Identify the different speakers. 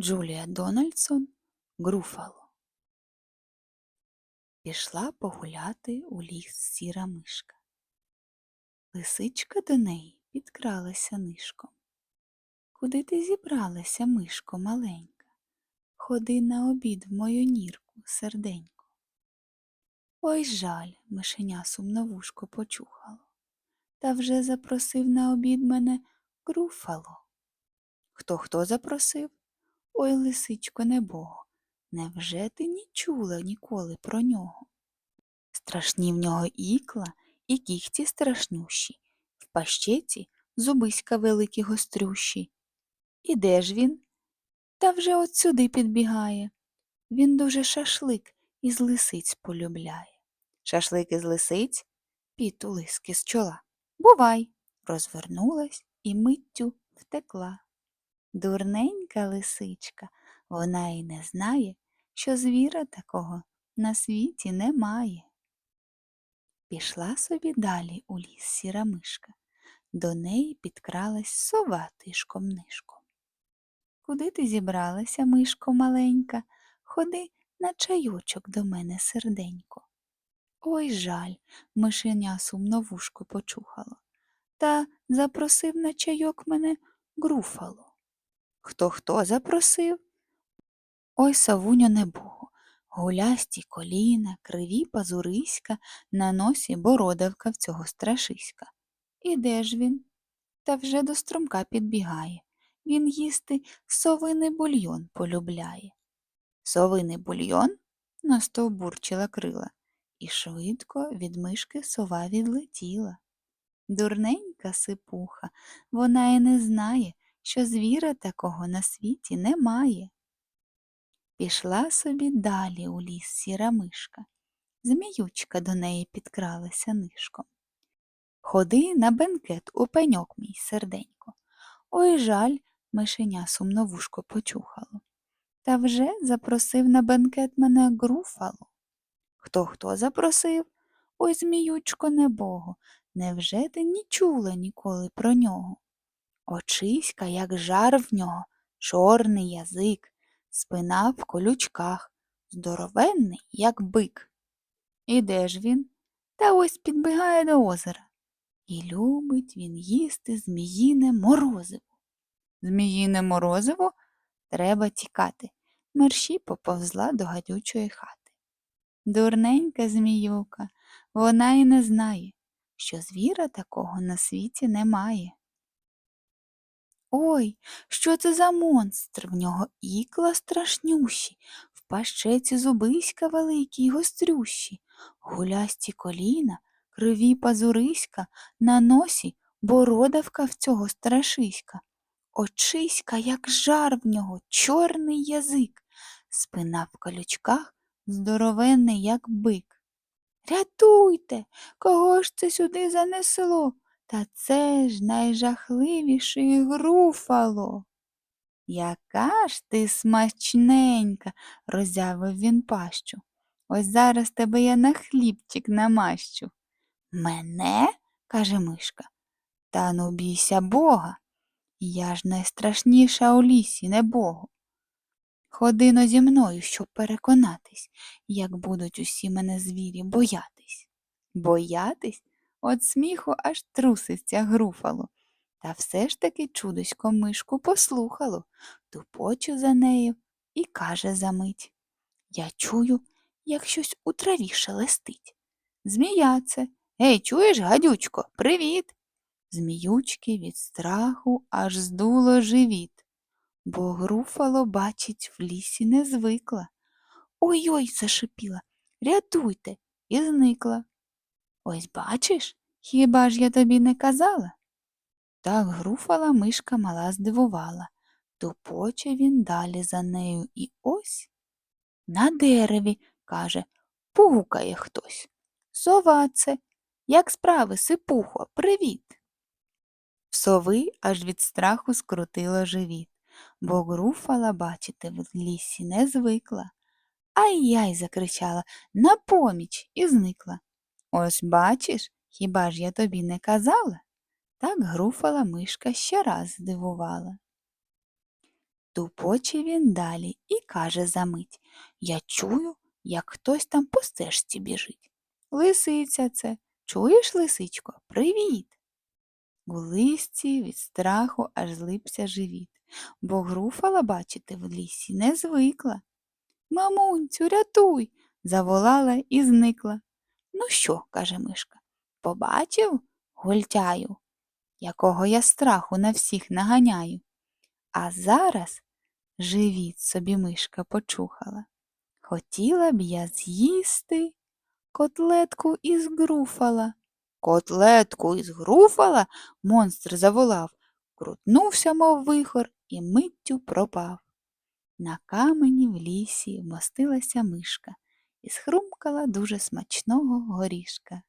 Speaker 1: Джулія Дональдсон Груфало Пішла погуляти у ліс сіра мишка. Лисичка до неї підкралася нишком. Куди ти зібралася, мишко маленька? Ходи на обід в мою нірку, серденько. Ой жаль, мишеня сумно вушко почухало. Та вже запросив на обід мене Груфало. Хто хто запросив? Ой, лисичко небого, невже ти не чула ніколи про нього? Страшні в нього ікла і кіхті страшнющі, в пащеці зубиська великі гострющі. І де ж він? Та вже от сюди підбігає. Він дуже шашлик із лисиць полюбляє. Шашлик із лисиць? Піт у лиски з чола. Бувай! розвернулась і миттю втекла. Дурненька лисичка, вона й не знає, що звіра такого на світі немає. Пішла собі далі у ліс сіра мишка. До неї підкралась сова тишком нишком. Куди ти зібралася, мишко маленька? Ходи на чайочок до мене серденько. Ой жаль, мишеня сумно вушко почухало. Та запросив на чайок мене груфало. Хто хто запросив? Ой, савуньо небого, гулясті коліна, криві пазуриська, на носі бородавка в цього страшиська. І де ж він? Та вже до струмка підбігає. Він їсти совиний бульйон полюбляє. Совиний бульйон? настовбурчила крила, і швидко від мишки сова відлетіла. Дурненька сипуха, вона й не знає, що звіра такого на світі немає. Пішла собі далі у ліс сіра мишка. Зміючка до неї підкралася нишком. Ходи на бенкет у пеньок, мій серденько. Ой жаль, мишеня сумновушко почухало. Та вже запросив на бенкет мене груфало. Хто хто запросив? Ой, зміючко небого, невже ти не чула ніколи про нього? Очиська, як жар в нього, чорний язик, спина в колючках, здоровенний, як бик. І де ж він? Та ось підбігає до озера. І любить він їсти зміїне морозиво. Зміїне морозиво треба тікати. Мерші поповзла до гадючої хати. Дурненька зміюка, вона й не знає, що звіра такого на світі немає. Ой, що це за монстр? В нього ікла страшнющі, в пащеці зубиська великі й гострющі, гулясті коліна, криві пазуриська, на носі бородавка в цього страшиська. Очиська, як жар в нього, чорний язик, спина в колючках, здоровенний, як бик. Рятуйте, кого ж це сюди занесло? Та це ж найжахливіший груфало. Яка ж ти смачненька, роззявив він пащу. Ось зараз тебе я на хлібчик намащу. Мене? каже мишка. Та ну бійся бога. Я ж найстрашніша у лісі, не богу. Ходино зі мною, щоб переконатись, як будуть усі мене звірі боятись. Боятись? От сміху аж труситься груфало. Та все ж таки чудосько мишку послухало, тупоче за нею і каже замить. Я чую, як щось у траві шелестить. Змія це. Ей, чуєш, гадючко, привіт. Зміючки від страху аж здуло живіт, бо груфало, бачить, в лісі не звикла. Ой-ой, зашипіла, рятуйте, і зникла. Ось бачиш, хіба ж я тобі не казала? Так груфала мишка мала здивувала. Тупоче він далі за нею і ось на дереві, каже, пукає хтось. Сова це, як справи, сипухо, привіт. Сови аж від страху скрутило живіт, бо груфала, бачите, в лісі не звикла. Ай-яй, закричала на поміч і зникла. Ось бачиш, хіба ж я тобі не казала? Так груфала мишка ще раз здивувала. Тупоче він далі і каже замить Я чую, як хтось там по стежці біжить. Лисиця це. Чуєш, лисичко? Привіт. У листі від страху аж злипся живіт, бо груфала бачити в лісі не звикла. Мамунцю, рятуй, заволала і зникла. Ну що, каже мишка, побачив, гультяю, якого я страху на всіх наганяю. А зараз живіт собі мишка почухала. Хотіла б я з'їсти котлетку із груфала. Котлетку із груфала? монстр заволав, крутнувся, мов вихор, і миттю пропав. На камені в лісі вмостилася мишка і схрумкала дуже смачного горішка.